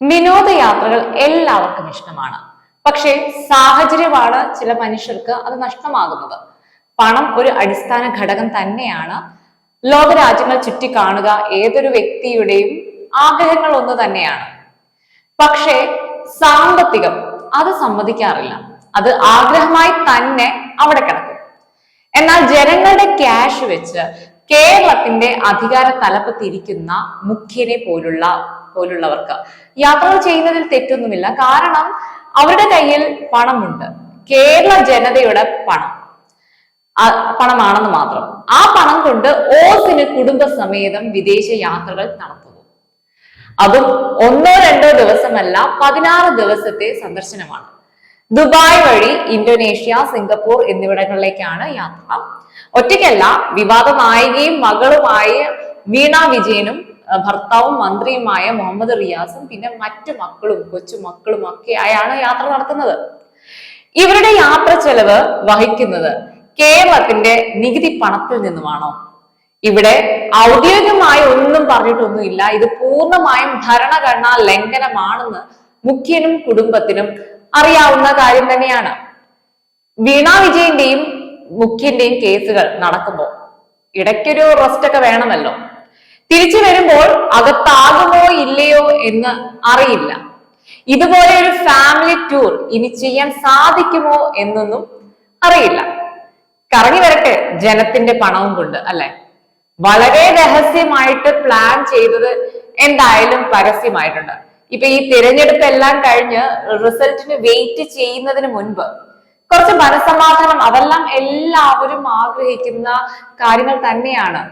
വിനോദയാത്രകൾ എല്ലാവർക്കും ഇഷ്ടമാണ്. പക്ഷേ സാഹചര്യമാണ് ചില മനുഷ്യർക്ക് അത് നഷ്ടമാകുന്നത്. പണം ഒരു അടിസ്ഥാന ഘടകം തന്നെയാണ്. ലോകരാജ്യങ്ങൾ ചുറ്റിക്കാണുക ഏതൊരു വ്യക്തിയുടെയും ആഗ്രഹങ്ങൾ ഒന്ന് തന്നെയാണ്. പക്ഷേ സാമ്പത്തികം അത് സമ്മതിക്കാറില്ല. അത് ആഗ്രഹമായി തന്നെ അവിടെ കിടക്കും. എന്നാൽ ജനങ്ങളുടെ ക്യാഷ് വെച്ച് കേരളത്തിന്റെ അധികാര തലപ്പത്തിരിക്കുന്ന മുഖ്യനെ പോലുള്ള പോലുള്ളവർക്ക്. യാത്രകൾ ചെയ്യുന്നതിൽ തെറ്റൊന്നുമില്ല. കാരണം അവരുടെ കയ്യിൽ പണമുണ്ട്. കേരള ജനതയുടെ പണം. പണമാണെന്ന് മാത്രം. ആ പണം കൊണ്ട് ഓസിന് കുടുംബസമേതം വിദേശ യാത്രകൾ നടത്തുന്നു അതും ഒന്നോ രണ്ടോ ദിവസമല്ല പതിനാറ് ദിവസത്തെ സന്ദർശനമാണ്. ദുബായ് വഴി ഇന്തോനേഷ്യ സിംഗപ്പൂർ എന്നിവിടങ്ങളിലേക്കാണ് യാത്ര. ഒറ്റയ്ക്കല്ല വിവാദ നായികയും മകളുമായ വീണ വിജയനും ഭർത്താവും മന്ത്രിയുമായ മുഹമ്മദ് റിയാസും പിന്നെ മറ്റു മക്കളും കൊച്ചു മക്കളും ഒക്കെ ഒക്കെയായാണ് യാത്ര നടത്തുന്നത്. ഇവരുടെ യാത്ര ചെലവ് വഹിക്കുന്നത് കേരളത്തിന്റെ നികുതി പണത്തിൽ നിന്നുമാണോ? ഇവിടെ ഔദ്യോഗികമായി ഒന്നും പറഞ്ഞിട്ടൊന്നുമില്ല. ഇത് പൂർണമായും ഭരണഘടനാ ലംഘനമാണെന്ന് മുഖ്യനും കുടുംബത്തിനും അറിയാവുന്ന കാര്യം തന്നെയാണ്. വീണ വിജയന്റെയും മുഖ്യന്റെയും കേസുകൾ നടക്കുമ്പോൾ ഇടയ്ക്കൊരു റെസ്റ്റ് ഒക്കെ വേണമല്ലോ. തിരിച്ചു വരുമ്പോൾ അകത്താകുമോ ഇല്ലയോ എന്ന് അറിയില്ല. ഇതുപോലെ ഒരു ഫാമിലി ടൂർ ഇനി ചെയ്യാൻ സാധിക്കുമോ എന്നൊന്നും അറിയില്ല. കറങ്ങി വരട്ടെ ജനത്തിന്റെ പണവും കൊണ്ട് അല്ലെ? വളരെ രഹസ്യമായിട്ട് പ്ലാൻ ചെയ്തത് എന്തായാലും പരസ്യമായിട്ടുണ്ട്. ഇപ്പൊ ഈ തിരഞ്ഞെടുപ്പ് എല്ലാം കഴിഞ്ഞ് റിസൾട്ടിന് വെയിറ്റ് ചെയ്യുന്നതിന് മുൻപ് കുറച്ച് മനസമാധാനം അതെല്ലാം എല്ലാവരും ആഗ്രഹിക്കുന്ന കാര്യങ്ങൾ തന്നെയാണ്.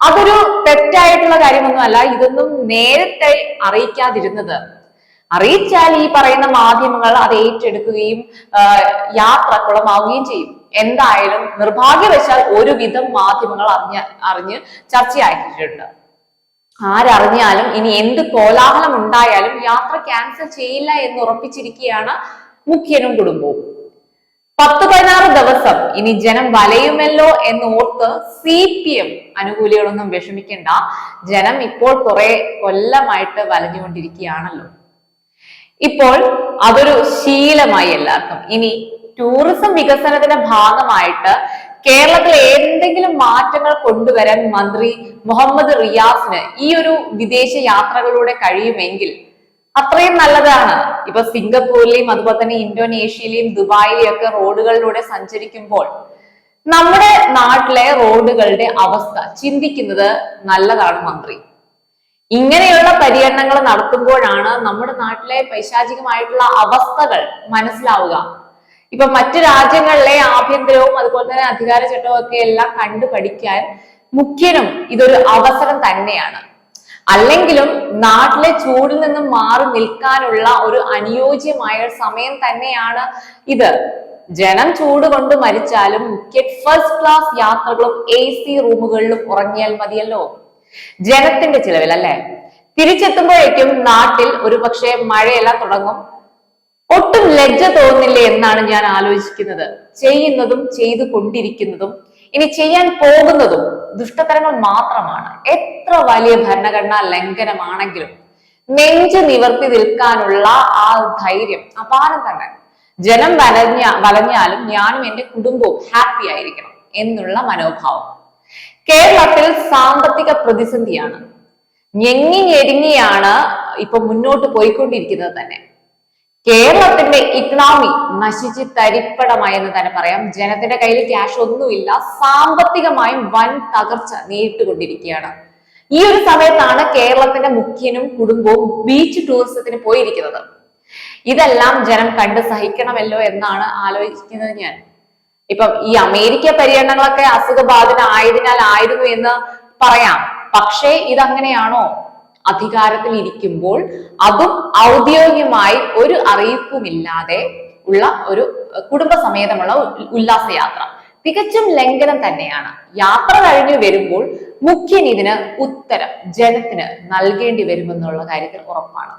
അതൊരു തെറ്റായിട്ടുള്ള കാര്യമൊന്നുമല്ല ഇതൊന്നും നേരത്തെ അറിയിക്കാതിരുന്നത്. അറിയിച്ചാൽ ഈ പറയുന്ന മാധ്യമങ്ങൾ അത് ഏറ്റെടുക്കുകയും ആ, യാത്ര കുളമാവുകയും ചെയ്യും. എന്തായാലും നിർഭാഗ്യവശാൽ ഒരുവിധം മാധ്യമങ്ങൾ അറിഞ്ഞ അറിഞ്ഞ് ചർച്ചയാക്കിയിട്ടുണ്ട് ആരറിഞ്ഞാലും ഇനി എന്ത് കോലാഹലം ഉണ്ടായാലും യാത്ര ക്യാൻസൽ ചെയ്യില്ല എന്ന് ഉറപ്പിച്ചിരിക്കുകയാണ് മുഖ്യനും കുടുംബവും. പത്ത് പതിനാറ് ദിവസം. ഇനി ജനം വലയുമല്ലോ എന്ന് ഓർത്ത് സി പി എം അനുകൂലികളൊന്നും വിഷമിക്കണ്ട. ജനം ഇപ്പോൾ കുറെ കൊല്ലമായിട്ട് വലഞ്ഞുകൊണ്ടിരിക്കുകയാണല്ലോ. ഇപ്പോൾ അതൊരു ശീലമായി എല്ലാവർക്കും. ഇനി ടൂറിസം വികസനത്തിന്റെ ഭാഗമായിട്ട് കേരളത്തിൽ എന്തെങ്കിലും മാറ്റങ്ങൾ കൊണ്ടുവരാൻ മന്ത്രി മുഹമ്മദ് റിയാസിന് ഈ ഒരു വിദേശ യാത്രകളിലൂടെ കഴിയുമെങ്കിൽ അത്രയും നല്ലതാണ്. ഇപ്പൊ സിംഗപ്പൂരിലെയും അതുപോലെ തന്നെ ഇന്തോനേഷ്യയിലെയും ദുബായിലെയും ഒക്കെ റോഡുകളിലൂടെ സഞ്ചരിക്കുമ്പോൾ നമ്മുടെ നാട്ടിലെ റോഡുകളുടെ അവസ്ഥ ചിന്തിക്കുന്നത് നല്ലതാണ് മന്ത്രി. ഇങ്ങനെയുള്ള പര്യടനങ്ങൾ നടത്തുമ്പോഴാണ് നമ്മുടെ നാട്ടിലെ പൈശാചികമായിട്ടുള്ള അവസ്ഥകൾ മനസ്സിലാവുക. ഇപ്പൊ മറ്റു രാജ്യങ്ങളിലെ ആഭ്യന്തരവും അതുപോലെ തന്നെ അധികാര ചട്ടവും ഒക്കെ എല്ലാം കണ്ടു പഠിക്കാൻ മുഖ്യനും ഇതൊരു അവസരം തന്നെയാണ്. അല്ലെങ്കിലും നാട്ടിലെ ചൂടിൽ നിന്നും മാറി നിൽക്കാനുള്ള ഒരു അനുയോജ്യമായ സമയം തന്നെയാണ് ഇത്. ജനം ചൂട് കൊണ്ട് മരിച്ചാലും ഫസ്റ്റ് ക്ലാസ് യാത്രകളും എ സി റൂമുകളിലും ഉറങ്ങിയാൽ മതിയല്ലോ. ജനത്തിന്റെ ചിലവിൽ അല്ലെ തിരിച്ചെത്തുമ്പോഴേക്കും നാട്ടിൽ ഒരു പക്ഷേ മഴയെല്ലാം തുടങ്ങും. ഒട്ടും ലജ്ജ തോന്നില്ലേ എന്നാണ് ഞാൻ ആലോചിക്കുന്നത്. ചെയ്യുന്നതും ചെയ്തു കൊണ്ടിരിക്കുന്നതും ഇനി ചെയ്യാൻ പോകുന്നതും ദുഷ്ടതരങ്ങൾ മാത്രമാണ്. എത്ര വലിയ ഭരണഘടനാ ലംഘനമാണെങ്കിലും നെഞ്ചു നിവർത്തി നിൽക്കാനുള്ള ആ ധൈര്യം അപാരം തന്നെ. ജനം വലഞ്ഞ വലഞ്ഞാലും ഞാനും എന്റെ കുടുംബവും ഹാപ്പി ആയിരിക്കണം എന്നുള്ള മനോഭാവം. കേരളത്തിൽ സാമ്പത്തിക പ്രതിസന്ധിയാണ്. ഞെങ്ങി ഞെരുങ്ങിയാണ് ഇപ്പൊ മുന്നോട്ട് പോയിക്കൊണ്ടിരിക്കുന്നത് തന്നെ. കേരളത്തിന്റെ ഇക്കണോമി നശിച്ച് തരിപ്പടമായി എന്ന് തന്നെ പറയാം. ജനത്തിന്റെ കയ്യിൽ ക്യാഷ് ഒന്നുമില്ല. സാമ്പത്തികമായും വൻ തകർച്ച നേരിട്ടുകൊണ്ടിരിക്കുകയാണ്. ഈ ഒരു സമയത്താണ് കേരളത്തിന്റെ മുഖ്യനും കുടുംബവും ബീച്ച് ടൂറിസത്തിന് പോയിരിക്കുന്നത്. ഇതെല്ലാം ജനം കണ്ട് സഹിക്കണമല്ലോ എന്നാണ് ആലോചിക്കുന്നത് ഞാൻ. ഇപ്പം ഈ അമേരിക്ക പര്യടനങ്ങളൊക്കെ അസുഖബാധിതനായതിനാൽ ആയിരുന്നു എന്ന് പറയാം. പക്ഷേ ഇതങ്ങനെയാണോ? അധികാരത്തിൽ ഇരിക്കുമ്പോൾ അതും ഔദ്യോഗികമായി ഒരു അറിയിപ്പുമില്ലാതെ ഉള്ള ഒരു കുടുംബസമേതമുള്ള ഉല്ലാസയാത്ര. തികച്ചും ലംഘനം തന്നെയാണ്. യാത്ര കഴിഞ്ഞു വരുമ്പോൾ മുഖ്യൻ ഇതിന് ഉത്തരം ജനത്തിന് നൽകേണ്ടി വരുമെന്നുള്ള കാര്യത്തിൽ ഉറപ്പാണ്.